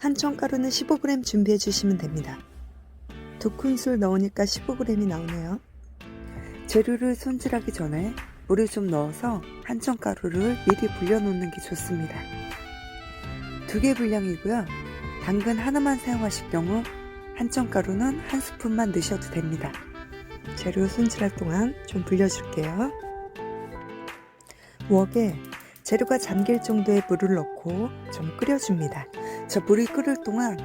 한천가루는 15g 준비해 주시면 됩니다. 두 큰술 넣으니까 15g이 나오네요. 재료를 손질하기 전에 물을 좀 넣어서 한천가루를 미리 불려놓는 게 좋습니다. 두 개 분량이고요. 당근 하나만 사용하실 경우 한천가루는 한 스푼만 넣으셔도 됩니다. 재료 손질할 동안 좀 불려줄게요. 웍에 재료가 잠길 정도의 물을 넣고 좀 끓여줍니다. 자, 물이 끓을 동안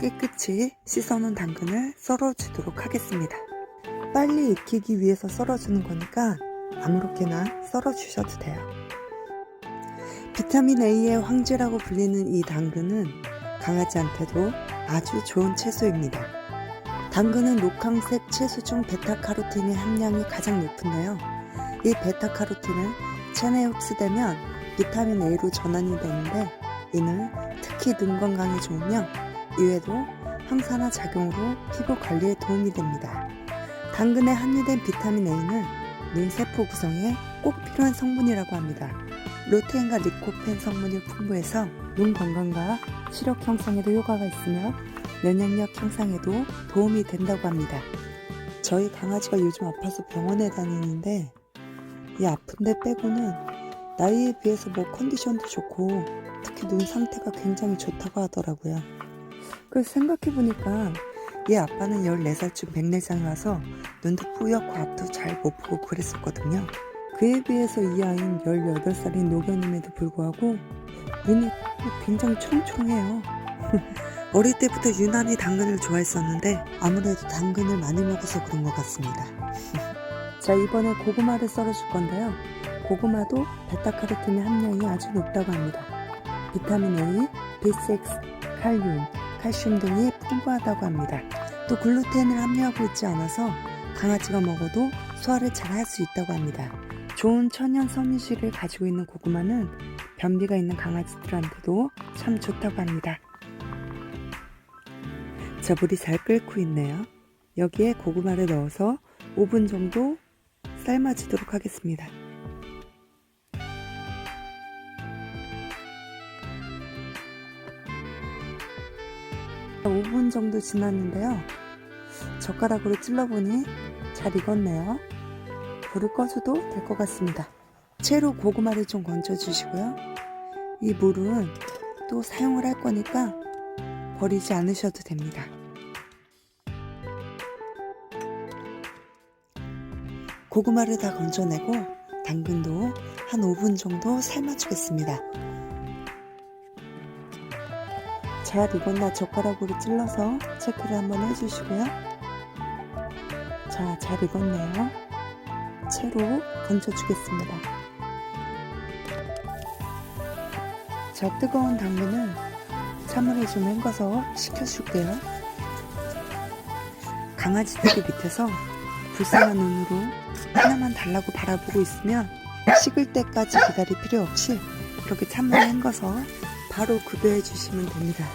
깨끗이 씻어놓은 당근을 썰어주도록 하겠습니다. 빨리 익히기 위해서 썰어주는 거니까 아무렇게나 썰어주셔도 돼요. 비타민 A의 황제라고 불리는 이 당근은 강아지한테도 아주 좋은 채소입니다. 당근은 녹황색 채소 중 베타카로틴의 함량이 가장 높은데요. 이 베타카로틴은 체내에 흡수되면 비타민 A로 전환이 되는데 이는 특히 눈 건강에 좋으며 이외에도 항산화 작용으로 피부 관리에 도움이 됩니다. 당근에 함유된 비타민 A는 눈 세포 구성에 꼭 필요한 성분이라고 합니다. 루테인과 리코펜 성분이 풍부해서 눈 건강과 시력 형성에도 효과가 있으며 면역력 향상에도 도움이 된다고 합니다. 저희 강아지가 요즘 아파서 병원에 다니는데 이 아픈데 빼고는 나이에 비해서 뭐 컨디션도 좋고 눈 상태가 굉장히 좋다고 하더라고요. 그래서 생각해보니까 얘 아빠는 14살쯤 백내장이 와서 눈도 뿌옇고 앞도 잘 못 보고 그랬었거든요. 그에 비해서 이 아이는 18살인 노견임에도 불구하고 눈이 굉장히 총총해요. 어릴 때부터 유난히 당근을 좋아했었는데 아무래도 당근을 많이 먹어서 그런 것 같습니다. 자, 이번에 고구마를 썰어줄 건데요. 고구마도 베타카로틴의 함량이 아주 높다고 합니다. 비타민 A, B6, 칼륨, 칼슘 등이 풍부하다고 합니다. 또 글루텐을 함유하고 있지 않아서 강아지가 먹어도 소화를 잘 할 수 있다고 합니다. 좋은 천연 섬유질을 가지고 있는 고구마는 변비가 있는 강아지들한테도 참 좋다고 합니다. 자, 물이 잘 끓고 있네요. 여기에 고구마를 넣어서 5분 정도 삶아주도록 하겠습니다. 5분 정도 지났는데요. 젓가락으로 찔러보니 잘 익었네요. 불을 꺼줘도 될 것 같습니다. 채로 고구마를 좀 건져주시고요. 이 물은 또 사용을 할 거니까 버리지 않으셔도 됩니다. 고구마를 다 건져내고 당근도 한 5분 정도 삶아주겠습니다. 잘 익었나 젓가락으로 찔러서 체크를 한번 해주시고요. 자, 잘 익었네요. 채로 건져주겠습니다. 자, 뜨거운 당근은 찬물에 좀 헹궈서 식혀줄게요. 강아지들이 밑에서 불쌍한 눈으로 하나만 달라고 바라보고 있으면 식을 때까지 기다릴 필요 없이 이렇게 찬물에 헹궈서 바로 급여해 주시면 됩니다.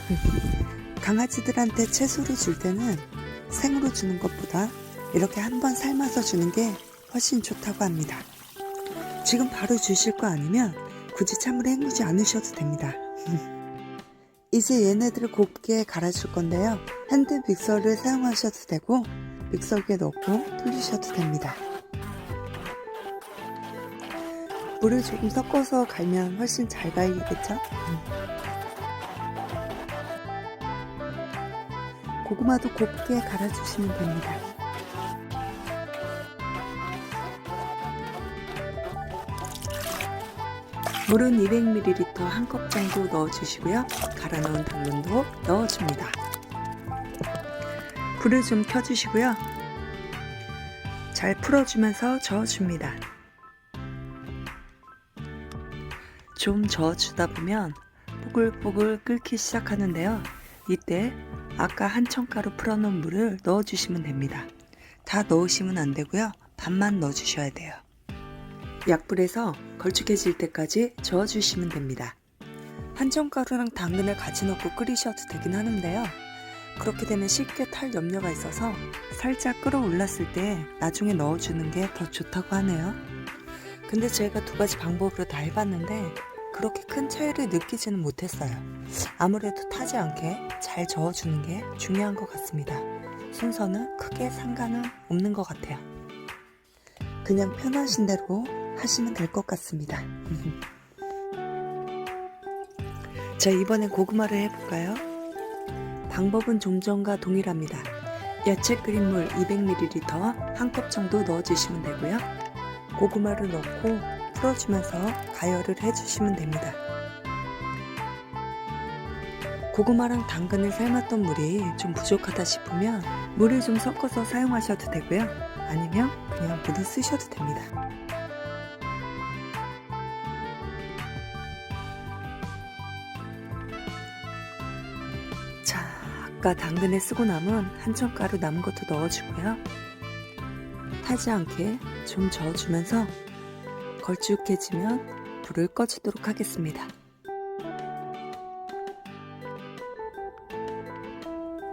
강아지들한테 채소를 줄 때는 생으로 주는 것보다 이렇게 한번 삶아서 주는 게 훨씬 좋다고 합니다. 지금 바로 주실 거 아니면 굳이 찬물에 헹구지 않으셔도 됩니다. 이제 얘네들을 곱게 갈아줄 건데요. 핸드 믹서를 사용하셔도 되고 믹서기에 넣고 돌리셔도 됩니다. 물을 조금 섞어서 갈면 훨씬 잘 갈리겠죠? 음. 고구마도 곱게 갈아주시면 됩니다. 물은 200ml 한 컵 정도 넣어주시고요. 갈아 넣은 당근도 넣어줍니다. 불을 좀 켜주시고요. 잘 풀어주면서 저어줍니다. 좀 저어주다 보면 뽀글뽀글 끓기 시작하는데요. 이때 아까 한천가루 풀어놓은 물을 넣어주시면 됩니다. 다 넣으시면 안 되고요. 반만 넣어주셔야 돼요. 약불에서 걸쭉해질 때까지 저어주시면 됩니다. 한천가루랑 당근을 같이 넣고 끓이셔도 되긴 하는데요. 그렇게 되면 쉽게 탈 염려가 있어서 살짝 끓어올랐을 때 나중에 넣어주는 게 더 좋다고 하네요. 근데 제가 두 가지 방법으로 다 해봤는데 그렇게 큰 차이를 느끼지는 못했어요. 아무래도 타지 않게 잘 저어주는 게 중요한 것 같습니다. 순서는 크게 상관은 없는 것 같아요. 그냥 편하신 대로 하시면 될 것 같습니다. 자, 이번엔 고구마를 해볼까요? 방법은 좀 전과 동일합니다. 야채 끓인 물 200ml 한 컵 정도 넣어주시면 되고요. 고구마를 넣고 풀어주면서 가열을 해주시면 됩니다. 고구마랑 당근을 삶았던 물이 좀 부족하다 싶으면 물을 좀 섞어서 사용하셔도 되고요. 아니면 그냥 물을 쓰셔도 됩니다. 자, 아까 당근에 쓰고 남은 한천가루 남은 것도 넣어주고요. 타지 않게 좀 저어주면서 걸쭉해지면 불을 꺼주도록 하겠습니다.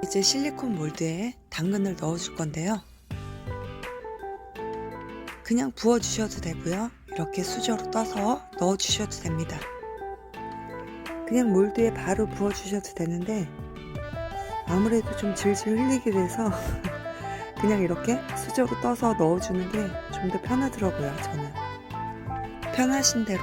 이제 실리콘 몰드에 당근을 넣어줄 건데요. 그냥 부어주셔도 되고요. 이렇게 수저로 떠서 넣어주셔도 됩니다. 그냥 몰드에 바로 부어주셔도 되는데 아무래도 좀 질질 흘리게 돼서 그냥 이렇게 수저로 떠서 넣어주는 게 좀 더 편하더라고요, 저는. 편하신 대로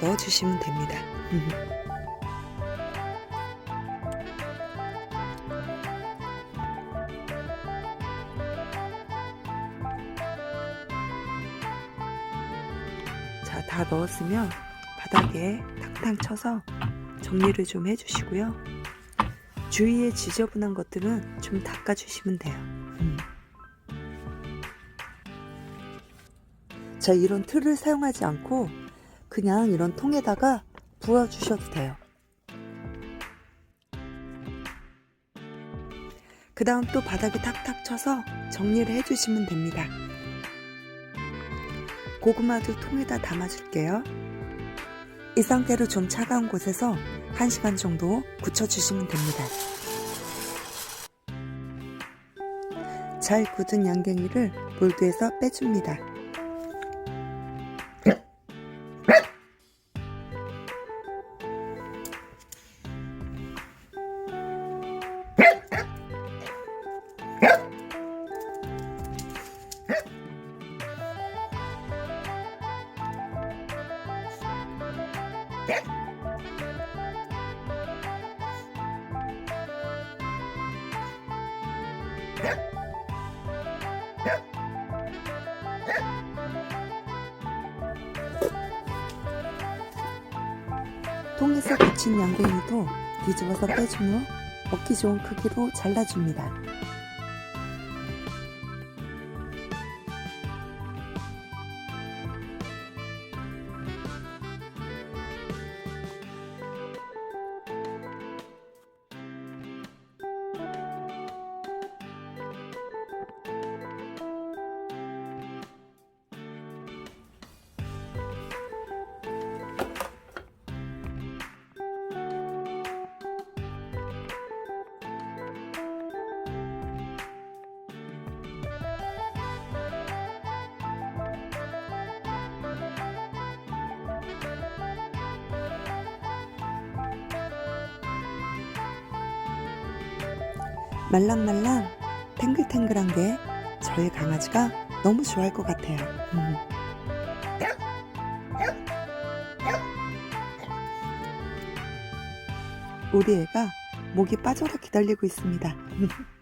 넣어주시면 됩니다. 자, 다 넣었으면 바닥에 탕탕 쳐서 정리를 좀 해주시고요. 주위에 지저분한 것들은 좀 닦아주시면 돼요. 음. 자, 이런 틀을 사용하지 않고 그냥 이런 통에다가 부어주셔도 돼요. 그 다음 또 바닥에 탁탁 쳐서 정리를 해주시면 됩니다. 고구마도 통에다 담아줄게요. 이 상태로 좀 차가운 곳에서 1시간 정도 굳혀주시면 됩니다. 잘 굳은 양갱이를 몰드에서 빼줍니다. 통에서 굳힌 양갱이도 뒤집어서 빼준 후 먹기 좋은 크기로 잘라줍니다. 말랑말랑 탱글탱글한 게 저희 강아지가 너무 좋아할 것 같아요. 음. 우리 애가 목이 빠져라 기다리고 있습니다.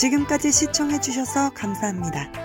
지금까지 시청해주셔서 감사합니다.